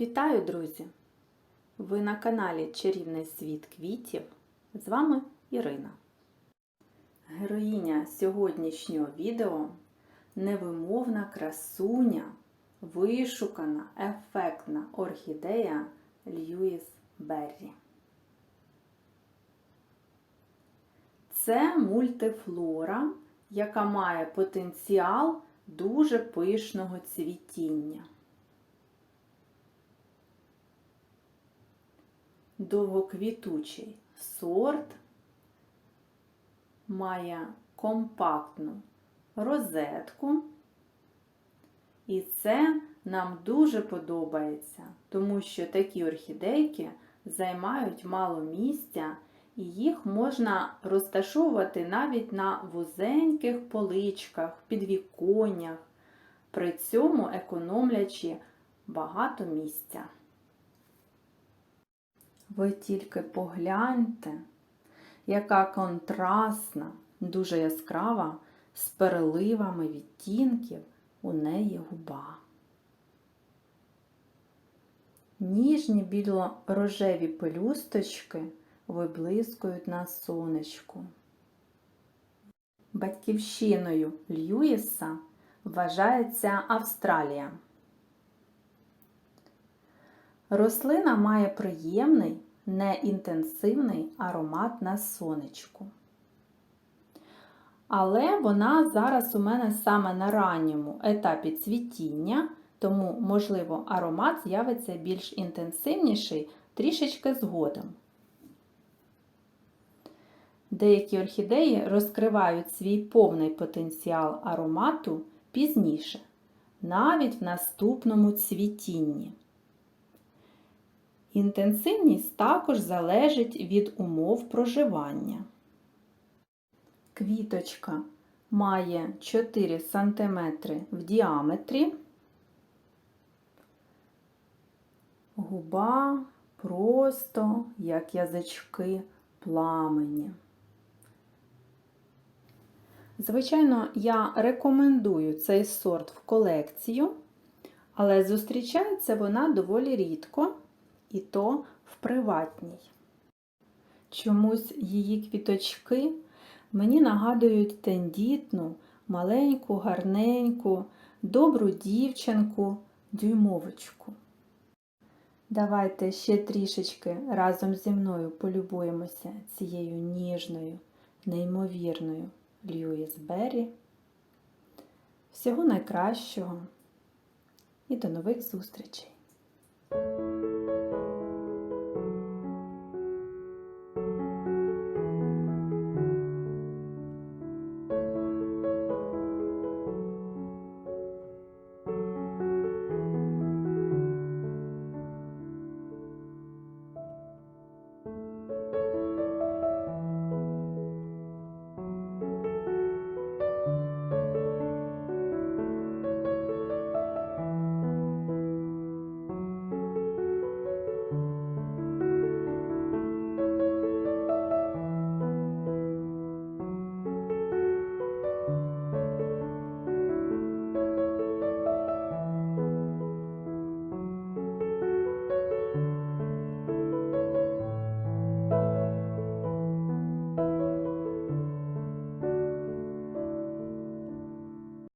Вітаю, друзі! Ви на каналі Чарівний світ квітів. З вами Ірина. Героїня сьогоднішнього відео невимовна красуня, вишукана, ефектна орхідея Льюіс Беррі. Це мультифлора, яка має потенціал дуже пишного цвітіння. Довгоквітучий сорт, має компактну розетку. І це нам дуже подобається, тому що такі орхідейки займають мало місця, і їх можна розташовувати навіть на вузеньких поличках, підвіконнях, при цьому економлячи багато місця. Ви тільки погляньте, яка контрастна, дуже яскрава, з переливами відтінків у неї губа. Ніжні біло-рожеві пелюсточки виблискують на сонечку. Батьківщиною Льюіса вважається Австралія. Рослина має приємний, неінтенсивний аромат на сонечку. Але вона зараз у мене саме на ранньому етапі цвітіння, тому, можливо, аромат з'явиться більш інтенсивніший трішечки згодом. Деякі орхідеї розкривають свій повний потенціал аромату пізніше, навіть в наступному цвітінні. Інтенсивність також залежить від умов проживання. Квіточка має 4 см в діаметрі, губа просто як язички пламені. Звичайно, я рекомендую цей сорт в колекцію, але зустрічається вона доволі рідко і то в приватній. Чомусь її квіточки мені нагадують тендітну, маленьку, гарненьку, добру дівчинку, дюймовочку. Давайте ще трішечки разом зі мною полюбуємося цією ніжною, неймовірною Льюіс Беррі. Всього найкращого і до нових зустрічей!